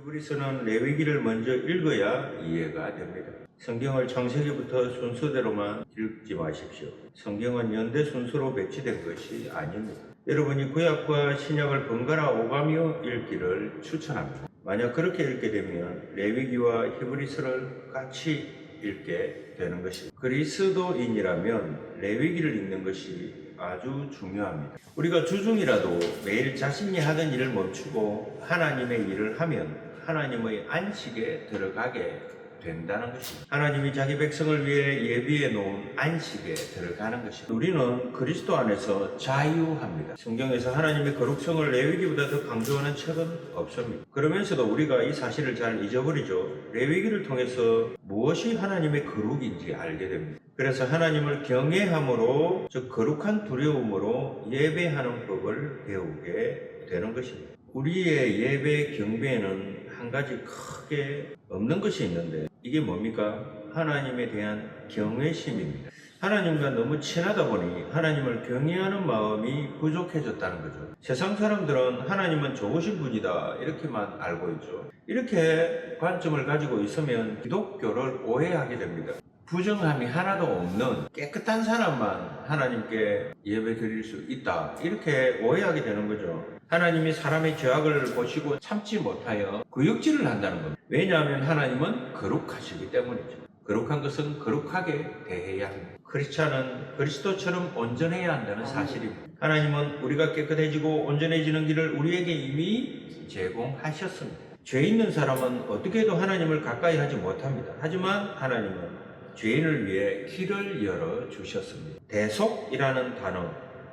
히브리서는 레위기를 먼저 읽어야 이해가 됩니다. 성경을 창세기부터 순서대로만 읽지 마십시오. 성경은 연대 순서로 배치된 것이 아닙니다. 여러분이 구약과 신약을 번갈아 오가며 읽기를 추천합니다. 만약 그렇게 읽게 되면 레위기와 히브리서를 같이 읽게 되는 것입니다. 그리스도인이라면 레위기를 읽는 것이 아주 중요합니다. 우리가 주중이라도 매일 자신이 하던 일을 멈추고 하나님의 일을 하면 하나님의 안식에 들어가게 된다는 것입니다. 하나님이 자기 백성을 위해 예비해 놓은 안식에 들어가는 것입니다. 우리는 그리스도 안에서 자유합니다. 성경에서 하나님의 거룩성을 레위기보다 더 강조하는 책은 없습니다. 그러면서도 우리가 이 사실을 잘 잊어버리죠. 레위기를 통해서 무엇이 하나님의 거룩인지 알게 됩니다. 그래서 하나님을 경외함으로 즉 거룩한 두려움으로 예배하는 법을 배우게 되는 것입니다. 우리의 예배 경배에는 한 가지 크게 없는 것이 있는데 이게 뭡니까? 하나님에 대한 경외심입니다. 하나님과 너무 친하다 보니 하나님을 경외하는 마음이 부족해졌다는 거죠. 세상 사람들은 하나님은 좋으신 분이다 이렇게만 알고 있죠. 이렇게 관점을 가지고 있으면 기독교를 오해하게 됩니다. 부정함이 하나도 없는 깨끗한 사람만 하나님께 예배 드릴 수 있다. 이렇게 오해하게 되는 거죠. 하나님이 사람의 죄악을 보시고 참지 못하여 구역질을 한다는 겁니다. 왜냐하면 하나님은 거룩하시기 때문이죠. 거룩한 것은 거룩하게 대해야 합니다. 크리스찬은 그리스도처럼 온전해야 한다는 사실입니다. 하나님은 우리가 깨끗해지고 온전해지는 길을 우리에게 이미 제공하셨습니다. 죄 있는 사람은 어떻게 해도 하나님을 가까이 하지 못합니다. 하지만 하나님은 죄인을 위해 길을 열어 주셨습니다. 대속이라는 단어,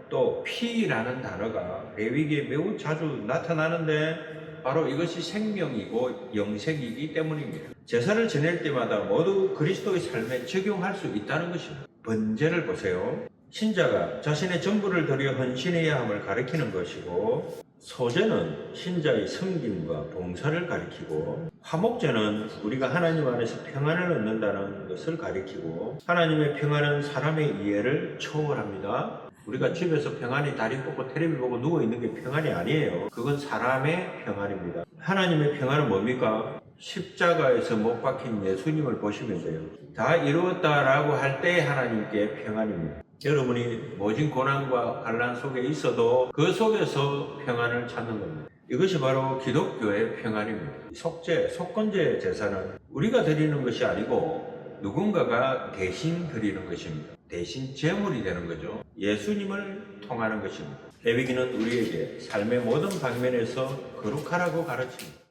또 피라는 단어가 레위기에 매우 자주 나타나는데 바로 이것이 생명이고 영생이기 때문입니다. 제사를 지낼 때마다 모두 그리스도의 삶에 적용할 수 있다는 것입니다. 번제를 보세요. 신자가 자신의 전부를 들여 헌신해야 함을 가리키는 것이고 소제는 신자의 섬김과 봉사를 가리키고 화목제는 우리가 하나님 안에서 평안을 얻는다는 것을 가리키고 하나님의 평안은 사람의 이해를 초월합니다. 우리가 집에서 평안히 다리 뻗고 텔레비 보고 누워 있는 게 평안이 아니에요. 그건 사람의 평안입니다. 하나님의 평안은 뭡니까? 십자가에서 못 박힌 예수님을 보시면 돼요. 다 이루었다라고 할 때 하나님께 평안입니다. 여러분이 모진 고난과 환란 속에 있어도 그 속에서 평안을 찾는 겁니다. 이것이 바로 기독교의 평안입니다. 속죄, 속건제 제사는 우리가 드리는 것이 아니고 누군가가 대신 드리는 것입니다. 대신 제물이 되는 거죠. 예수님을 통하는 것입니다. 레위기는 우리에게 삶의 모든 방면에서 거룩하라고 가르칩니다.